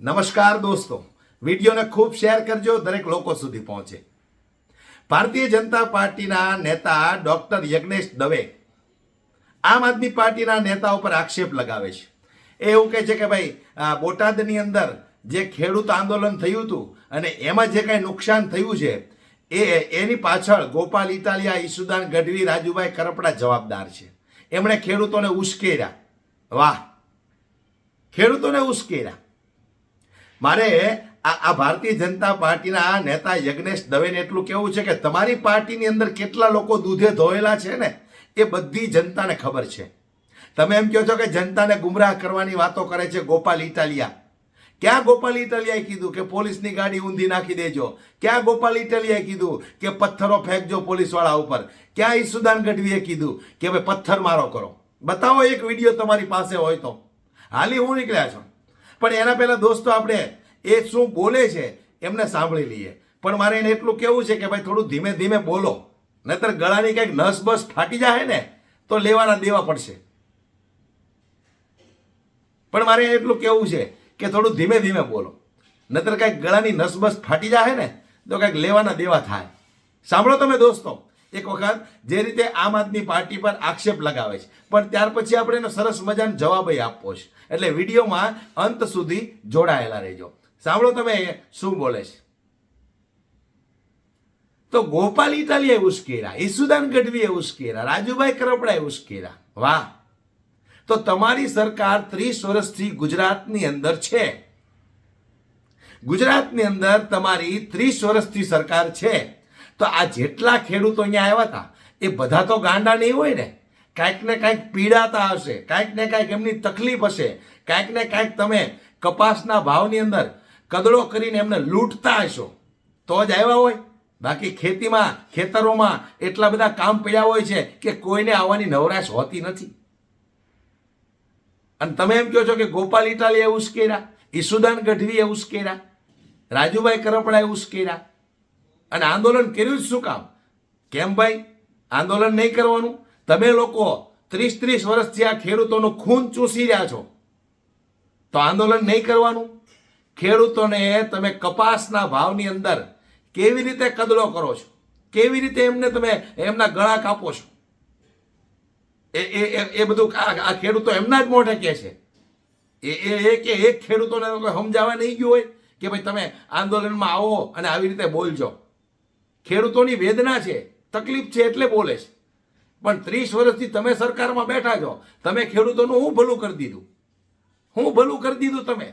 નમસ્કાર દોસ્તો. વિડીયોને ખૂબ શેર કરજો, દરેક લોકો સુધી પહોંચે. ભારતીય જનતા પાર્ટીના નેતા ડોક્ટર યજ્ઞેશ દવે આમ આદમી પાર્ટીના નેતા ઉપર આક્ષેપ લગાવે છે. એ એવું કહે છે કે ભાઈ બોટાદની અંદર જે ખેડૂત આંદોલન થયું હતું અને એમાં જે કાંઈ નુકસાન થયું છે, એ એની પાછળ ગોપાલ ઇટાલિયા, ઈસુદાન ગઢવી, રાજુભાઈ કરપડા જવાબદાર છે. એમણે ખેડૂતોને ઉશ્કેર્યા. વાહ! ખેડૂતોને ઉશ્કેર્યા. મારે આ ભારતીય જનતા પાર્ટીના નેતા યજ્ઞેશ દવેને એટલું કેવું છે કે તમારી પાર્ટીની અંદર કેટલા લોકો દૂધે ધોયેલા છે ને, એ બધી જનતાને ખબર છે. તમે એમ કહો છો કે જનતાને ગુમરાહ કરવાની વાતો કરે છે ગોપાલ ઇટાલિયા. ક્યાં ગોપાલ ઇટાલિયાએ કીધું કે પોલીસની ગાડી ઊંધી નાખી દેજો? ક્યાં ગોપાલ ઇટાલિયાએ કીધું કે પથ્થરો ફેંકજો પોલીસવાળા ઉપર? ક્યાં ઈસુદાન ગઢવીએ કીધું કે ભાઈ પથ્થર મારો કરો? બતાવો એક વીડિયો તમારી પાસે હોય તો. હાલી હું નીકળ્યા છો? પણ એના પહેલાં દોસ્તો આપણે એ શું બોલે છે એમને સાંભળી લઈએ. પણ મારે એને એટલું કેવું છે કે ભાઈ થોડું ધીમે ધીમે બોલો. નહીતર ગળાની કંઈક નસ બસ ફાટી જાય ને, તો લેવાના દેવા પડશે. પણ મારે એટલું કેવું છે કે થોડું ધીમે ધીમે બોલો. નહીતર કાંઈક ગળાની નસ બસ ફાટી જાય ને, તો કાંઈક લેવાના દેવા થાય. સાંભળો તમે દોસ્તો. એક વખત જે રીતે આમ આદમી પાર્ટી પર આક્ષેપ લગાવે છે. પણ ત્યાર પછી આપણે એનો સરસ મજાનો જવાબ આપવો છે. એટલે વિડીયોમાં અંત સુધી જોડાયેલા રહેજો. સાંભળો તમે શું બોલે છે. તો ગોપાલ ઇટાલીએ ઉશ્કેરા ઈસુદાન ગઢવીએ ઉશ્કેરા રાજુભાઈ કરપડાએ ઉશ્કેરા વાહ! તો તમારી સરકાર ત્રીસ વર્ષથી ગુજરાતની અંદર છે. ગુજરાતની અંદર તમારી ત્રીસ વર્ષથી સરકાર છે. તો આ જેટલા ખેડૂતો અહીંયા આવ્યા હતા, એ બધા તો ગાંડા નહીં હોય ને. કાંઈક ને કાંઈક પીડાતા હશે, કાંઈક ને કાંઈક એમની તકલીફ હશે. કાંઈક ને કાંઈક તમે કપાસના ભાવની અંદર કદડો કરીને એમને લૂંટતા હશો. તો જ આવ્યા હોય. બાકી ખેતીમાં, ખેતરોમાં એટલા બધા કામ પડ્યા હોય છે કે કોઈને આવવાની નવરાશ હોતી નથી. અને તમે એમ કહો છો કે ગોપાલ ઇટાલીએ ઉશ્કેરા ઈસુદાન ગઢવીએ ઉશ્કેરા રાજુભાઈ કરપડાએ ઉશ્કેરા અને આંદોલન કર્યું જ શું કામ? કેમ ભાઈ? આંદોલન નહીં કરવાનું? તમે લોકો ત્રીસ ત્રીસ વર્ષથી આ ખેડૂતોનું ખૂન ચૂસી રહ્યા છો. તો આંદોલન નહીં કરવાનું? ખેડૂતોને તમે કપાસના ભાવની અંદર કેવી રીતે કદડો કરો છો? કેવી રીતે એમને તમે એમના ગળા કાપો છો? એ એ, એ- બધું આ ખેડૂતો એમના જ મોઢે કહે છે. એ એ કે એક ખેડૂતોને સમજાવવા નહીં ગયું હોય કે ભાઈ તમે આંદોલનમાં આવો અને આવી રીતે બોલજો. ખેડૂતોની વેદના છે, તકલીફ છે એટલે બોલે છે. પણ ત્રીસ વર્ષથી તમે સરકારમાં બેઠા છો, તમે ખેડૂતોનું હું ભલું કરી દીધું? હું ભલું કરી દીધું તમે?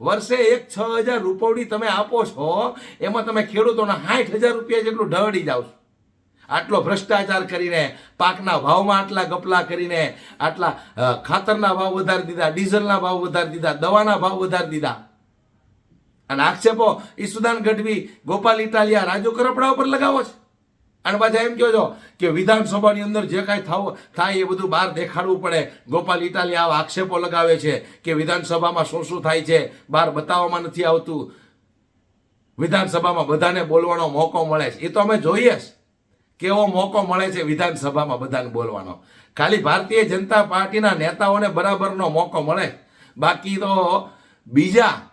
વર્ષે એક છ હજાર રૂપવડી તમે આપો છો, એમાં તમે ખેડૂતોના સાઠ હજાર રૂપિયા જેટલું ઢળી જાઓ છો. આટલો ભ્રષ્ટાચાર કરીને, પાકના ભાવમાં આટલા ગપલા કરીને, આટલા ખાતરના ભાવ વધારી દીધા, ડીઝલના ભાવ વધારી દીધા, દવાના ભાવ વધારી દીધા. અને આક્ષેપો ઈસુદાન ગઢવી ગોપાલ ઇટાલિયા રાજુ કરપડા ઉપર લગાવો છે. અને પાછા એમ કહો છો કે વિધાનસભાની અંદર જે કાંઈ થાવ થાય એ બધું બહાર દેખાડવું પડે. ગોપાલ ઇટાલિયા આવા આક્ષેપો લગાવે છે કે વિધાનસભામાં શું શું થાય છે બહાર બતાવવામાં નથી આવતું. વિધાનસભામાં બધાને બોલવાનો મોકો મળે છે. એ તો અમે જોઈએ જ. કેવો મોકો મળે છે વિધાનસભામાં બધાને બોલવાનો. ખાલી ભારતીય જનતા પાર્ટીના નેતાઓને બરાબરનો મોકો મળે. બાકી તો બીજા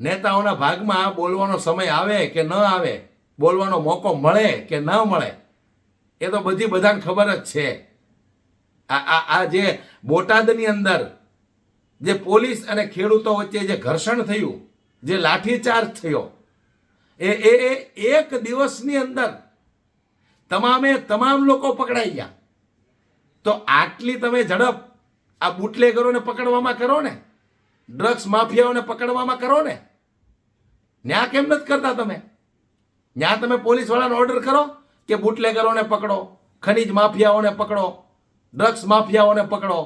નેતાઓના ભાગમાં બોલવાનો સમય આવે કે ન આવે, બોલવાનો મોકો મળે કે ન મળે, એ તો બધી બધાને ખબર જ છે. આ આ જે બોટાદની અંદર જે પોલીસ અને ખેડૂતો વચ્ચે જે ઘર્ષણ થયું, જે લાઠીચાર્જ થયો એ એ એક દિવસની અંદર તમામે તમામ લોકો પકડાઈ ગયા. તો આટલી તમે ઝડપ આ બુટલેગરોને પકડવામાં કરો ને? ડ્રગ્સ માફિયાઓને પકડવામાં કરો ને? ન્યા કેમ નથી કરતા તમે? ન્યા તમે પોલીસવાળાને ઓર્ડર કરો કે બુટલેગરોને પકડો, ખનીજ માફિયાઓને પકડો ડ્રગ્સ માફિયાઓને પકડો.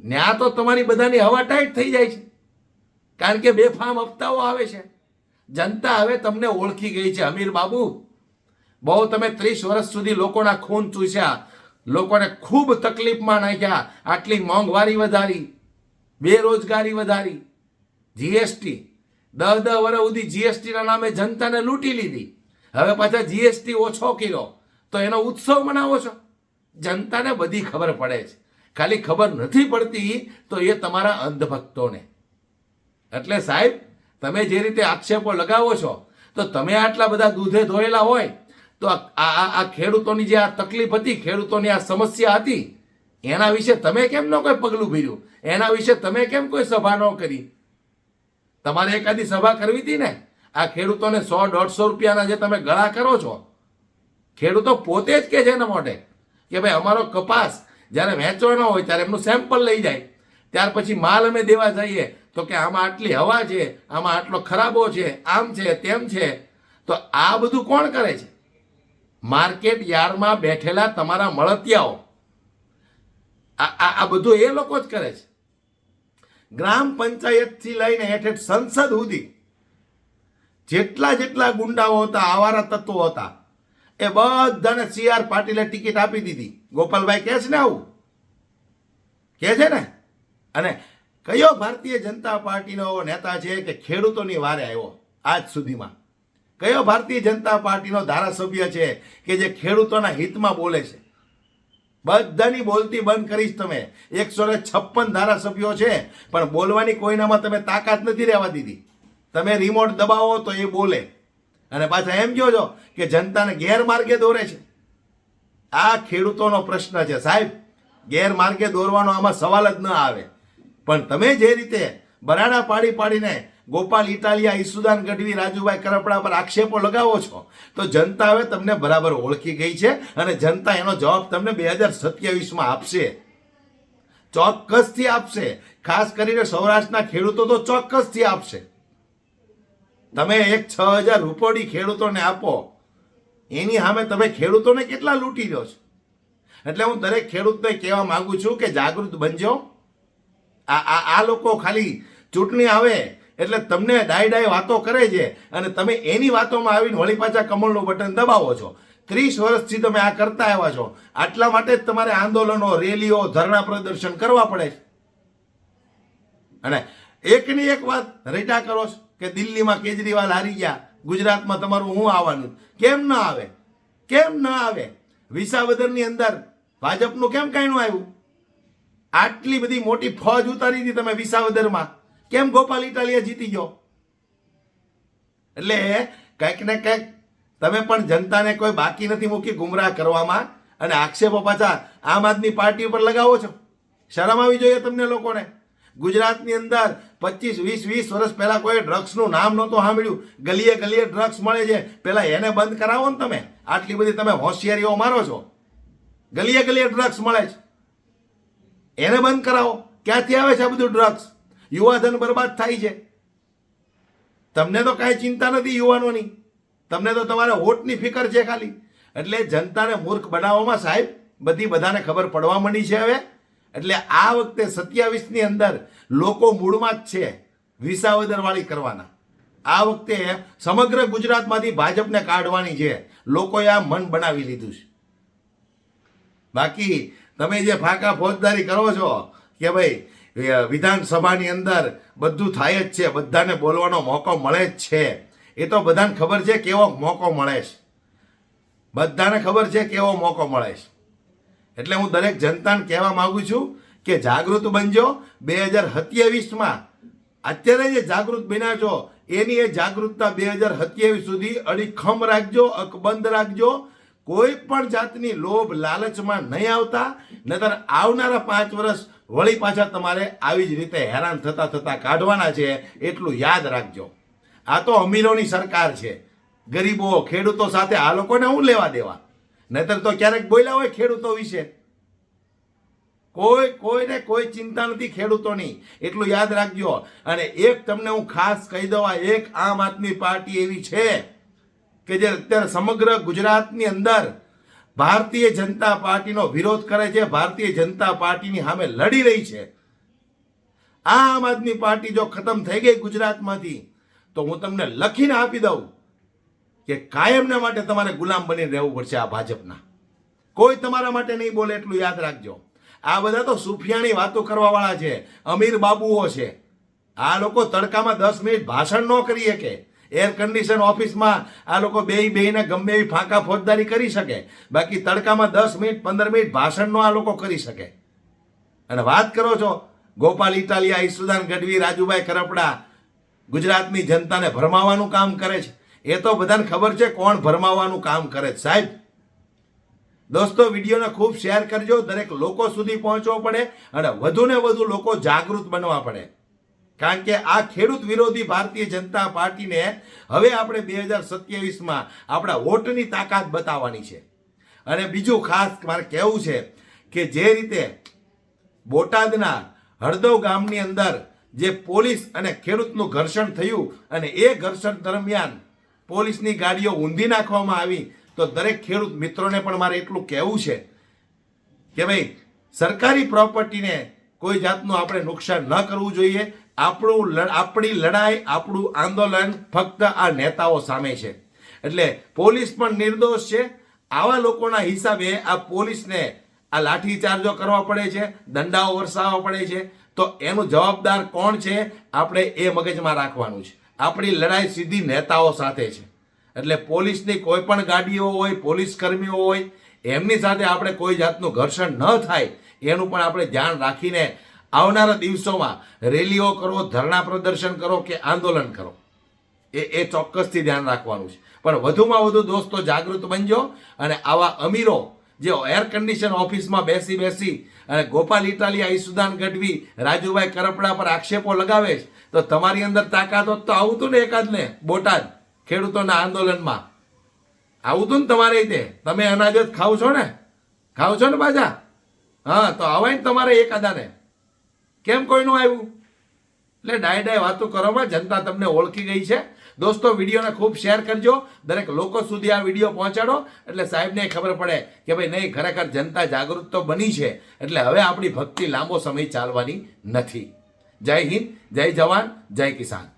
ન્યા તો તમારી બધાની હવા ટાઈટ થઈ જાય છે. કારણ કે બેફામ હપ્તાઓ આવે છે. જનતા હવે તમને ઓળખી ગઈ છે, અમીર બાબુ. બહુ તમે ત્રીસ વર્ષ સુધી લોકોના ખૂન ચૂસ્યા, લોકોને ખૂબ તકલીફમાં નાખ્યા, આટલી મોંઘવારી વધારી, બેરોજગારી વધારી જીએસટી દસ દસ વર્ષ સુધી જીએસટીના નામે જનતાને લૂંટી લીધી. હવે પાછા જીએસટી ઓછો કર્યો. તો એનો ઉત્સવ મનાવો છો? જનતાને બધી ખબર પડે છે. ખાલી ખબર નથી પડતી તો એ તમારા અંધભક્તોને. એટલે સાહેબ, તમે જે રીતે આક્ષેપો લગાવો છો, તો તમે આટલા બધા દૂધે ધોયેલા હોય, તો આ ખેડૂતોની જે આ તકલીફ હતી, ખેડૂતોની આ સમસ્યા હતી, એના વિશે તમે કેમ ન કોઈ પગલું ભર્યું? એના વિશે તમે કેમ કોઈ સભા ન કરી? તમારે એકાદી સભા કરવી હતી ને? આ ખેડૂતોને સો, દોઢસો રૂપિયાના જે તમે ગળા કરો છો, ખેડૂતો પોતે જ કે છે એના માટે કે ભાઈ, અમારો કપાસ જ્યારે વેચવાનો હોય ત્યારે એમનું સેમ્પલ લઈ જાય. ત્યાર પછી માલ અમે દેવા જઈએ. તો કે આમાં આટલી હવા છે, આમાં આટલો ખરાબો છે, આમ છે, તેમ છે. તો આ બધું કોણ કરે છે? માર્કેટ યાર્ડમાં બેઠેલા તમારા મળતિયાઓ. આ આ બધું એ લોકો જ કરે છે. ગ્રામ પંચાયતથી લઈને હેઠ હેઠ સંસદ સુધી જેટલા જેટલા ગુંડાઓ હતા, આવારા તત્વો હતા, એ બધાને સી આર પાટીલે ટિકિટ આપી દીધી. ગોપાલભાઈ કહે છે ને આવું? કહે છે ને? અને કયો ભારતીય જનતા પાર્ટીનો નેતા છે કે ખેડૂતોની વારે આવ્યો આજ સુધીમાં? કયો ભારતીય જનતા પાર્ટીનો ધારાસભ્ય છે કે જે ખેડૂતોના હિતમાં બોલે છે? બધાની બોલતી બંધ કરીશ તમે. એકસો ને છપ્પન ધારાસભ્યો છે, પણ બોલવાની કોઈનામાં તમે તાકાત નથી રહેવા દીધી. તમે રિમોટ દબાવો તો એ બોલે. અને પાછા એમ કહો છો કે જનતાને ગેરમાર્ગે દોરે છે. આ ખેડૂતોનો પ્રશ્ન છે. સાહેબ, ગેરમાર્ગે દોરવાનો આમાં સવાલ જ ન આવે. પણ તમે જે રીતે બરાડા પાડી પાડીને ગોપાલ ઇટાલિયા, ઈસુદાન ગઢવી, રાજુભાઈ કરપડા પર આક્ષેપો લગાવો છો, તો જનતા હવે તમને બરાબર ઓળખી ગઈ છે અને જનતા એનો જવાબ તમને બે હજાર સત્યાવીસમાં આપશે. ચોક્કસથી આપશે. ખાસ કરીને સૌરાષ્ટ્રના ખેડૂતો તો ચોક્કસથી આપશે. તમે એક છ હજાર રૂપોડી ખેડૂતોને આપો. એની સામે તમે ખેડૂતોને કેટલા લૂંટી લો છો? એટલે હું દરેક ખેડૂતને કહેવા માંગુ છું કે જાગૃત બનજો. આ આ લોકો ખાલી ચૂંટણી આવે એટલે તમને ડાય ડાય વાતો કરે છે અને તમે એની વાતોમાં આવીને વળી પાછા કમળનું બટન દબાવો છો. ત્રીસ વર્ષથી તમે આ કરતા આવ્યા છો. આટલા માટે જ તમારે આંદોલનો, રેલીઓ, ધરણા પ્રદર્શન કરવા પડે છે. અને એકની એક વાત રેટા કરો છો કે દિલ્હીમાં કેજરીવાલ હારી ગયા, ગુજરાતમાં તમારું હું આવવાનું? કેમ ન આવે? કેમ ન આવે? વિસાવદરની અંદર ભાજપનું કેમ કાંઈ આવ્યું? આટલી બધી મોટી ફોજ ઉતારી હતી તમે વિસાવદરમાં. કેમ ગોપાલ ઇટાલિયા જીતી ગયો? એટલે કંઈક ને કંઈક તમે પણ જનતાને કોઈ બાકી નથી મૂકી ગુમરાહ કરવામાં અને આક્ષેપો પાછા આમ આદમી પાર્ટી ઉપર લગાવો છો. શરમ આવી જોઈએ તમને લોકોને. ગુજરાતની અંદર પચીસ, વીસ વીસ વર્ષ પહેલાં કોઈ ડ્રગ્સનું નામ નહોતું સાંભળ્યું. ગલીએ ગલીએ ડ્રગ્સ મળે છે. પહેલાં એને બંધ કરાવો ને તમે. આટલી બધી તમે હોશિયારીઓ મારો છો. ગલીએ ગલીએ ડ્રગ્સ મળે છે. એને બંધ કરાવો. ક્યાંથી આવે છે આ બધું ડ્રગ્સ? યુવાધન બરબાદ થાય છે. તમને તો કાંઈ ચિંતા નથી યુવાનોની. તમને તો તમારા વોટની ફિકર છે ખાલી. એટલે જનતાને મૂર્ખ બનાવવામાં સાહેબ, બધી બધાને ખબર પડવા માંડી છે હવે. એટલે આ વખતે સત્યાવીસની અંદર લોકો મૂળમાં જ છે, વિસાવદરવાળી કરવાના. આ વખતે સમગ્ર ગુજરાતમાંથી ભાજપને કાઢવાની છે. લોકોએ આ મન બનાવી લીધું છે. બાકી તમે જે ફાકા ફોજદારી કરો છો, કે ભાઈ વિધાનસભાની અંદર બધું થાય જ છે, બધાને બોલવાનો મોકો મળે જ છે. એ તો બધાને ખબર છે કેવો મોકો મળે છે. બધાને ખબર છે કેવો મોકો મળે છે. એટલે હું દરેક જનતાને કહેવા માગું છું કે જાગૃત બનજો. બે હજાર સત્યાવીસમાં અત્યારે જે જાગૃત બન્યા છો, એની એ જાગૃતતા બે હજાર સત્યાવીસ સુધી અડીખમ રાખજો, અકબંધ રાખજો. કોઈ પણ જાતની લોભ લાલચમાં નહીં આવતા. નતર આવનારા પાંચ વર્ષ વળી પાછા તમારે આવી જ રીતે હેરાન થતા થતા કાઢવાના છે, એટલું યાદ રાખજો. આ તો અમીરોની સરકાર છે. ગરીબો, ખેડૂતો સાથે આ લોકોને હું લેવા દેવા? નહીતર તો ક્યારેક બોલ્યા હોય ખેડૂતો વિશે. કોઈ, કોઈને કોઈ ચિંતા નથી ખેડૂતોની. એટલું યાદ રાખજો. અને એક તમને હું ખાસ કહી દઉં એક આમ આદમી પાર્ટી એવી છે કે જે અત્યારે સમગ્ર ગુજરાતની અંદર ભારતીય જનતા પાર્ટીનો વિરોધ કરે છે, ભારતીય જનતા પાર્ટીની સામે લડી રહી છે. આ આમ આદમી પાર્ટી જો ખતમ થઈ ગઈ ગુજરાતમાંથી, તો હું તમને લખીને આપી દઉં કે કાયમને માટે તમારે ગુલામ બનીને રહેવું પડશે આ ભાજપના. કોઈ તમારા માટે નહીં બોલે એટલું યાદ રાખજો. આ બધા તો સુફિયાની વાતો કરવાવાળા છે, અમીર બાબુઓ છે. આ લોકો તડકામાં દસ મિનિટ ભાષણ ન કરી શકે. એર કન્ડિશન ઓફિસમાં આ લોકો બે બેને ગમે એવી ફાંકા ફોજદારી કરી શકે. બાકી તડકામાં દસ મિનિટ, પંદર મિનિટ ભાષણનો આ લોકો કરી શકે. અને વાત કરો છો, ગોપાલ ઇટાલિયા, ઈસુદાન ગઢવી, રાજુભાઈ કરપડા, ગુજરાતની જનતાને ભરમાવાનું કામ કરે છે. એ તો બધાને ખબર છે કોણ ભરમાવાનું કામ કરે છે. સાહેબ, દોસ્તો, વિડીયોને ખૂબ શેર કરજો, દરેક લોકો સુધી પહોંચવો પડે અને વધુને વધુ લોકો જાગૃત બનવા પડે. કારણ કે આ ખેડૂત વિરોધી ભારતીય જનતા પાર્ટીને હવે આપણે બે હજાર સત્યાવીસમાં આપણા વોટની તાકાત બતાવવાની છે. અને બીજું ખાસ મારે કહેવું છે કે જે રીતે બોટાદના હળદવ ગામની અંદર જે પોલીસ અને ખેડૂતનું ઘર્ષણ થયું અને એ ઘર્ષણ દરમિયાન પોલીસની ગાડીઓ ઊંધી નાખવામાં આવી, તો દરેક ખેડૂત મિત્રોને પણ મારે એટલું કહેવું છે કે ભાઈ, સરકારી પ્રોપર્ટીને કોઈ જાતનું આપણે નુકસાન ન કરવું જોઈએ આપણું આપણી લડાઈ, આપણું આંદોલન ફક્ત આ નેતાઓ સામે છે. એટલે પોલીસ પણ નિર્દોષ છે. આવા લોકોના હિસાબે આ પોલીસને આ લાઠીચાર્જો કરવા પડે છે, દંડાઓ વરસાવવા પડે છે. તો એનું જવાબદાર કોણ છે? આપણે એ મગજમાં રાખવાનું છે. આપણી લડાઈ સીધી નેતાઓ સાથે છે. એટલે પોલીસની કોઈ પણ ગાડીઓ હોય, પોલીસ કર્મીઓ હોય, એમની સાથે આપણે કોઈ જાતનું ઘર્ષણ ન થાય, એનું પણ આપણે ધ્યાન રાખીને આવનારા દિવસોમાં રેલીઓ કરો, ધરણા પ્રદર્શન કરો કે આંદોલન કરો. એ એ ચોક્કસથી ધ્યાન રાખવાનું છે. પણ વધુમાં વધુ દોસ્તો જાગૃત બનજો અને આવા અમીરો જે એર કન્ડિશન ઓફિસમાં બેસી બેસી અને ગોપાલ ઇટાલિયા ઈસુદાન ગઢવી, રાજુભાઈ કરપડા પર આક્ષેપો લગાવે છે, તો તમારી અંદર તાકાત હોત તો આવું હતું ને એકાદ ને બોટાદ, ખેડૂતોના આંદોલનમાં. આવું હતું ને તમારે રીતે તમે અનાજ જ ખાવ છો ને? ખાવ છો ને બાજા હા, તો આવાય ને તમારે એકાદાને. કેમ કોઈનું આવ્યું? એટલે ડાય ડાય વાતો કરવામાં જનતા તમને ઓળખી ગઈ છે. દોસ્તો, વિડીયોને ખૂબ શેર કરજો. દરેક લોકો સુધી આ વીડિયો પહોંચાડો. એટલે સાહેબને ખબર પડે કે ભાઈ નહીં, ખરેખર જનતા જાગૃત તો બની છે. એટલે હવે આપણી ભક્તિ લાંબો સમય ચાલવાની નથી. જય હિન્દ, જય જવાન, જય કિસાન.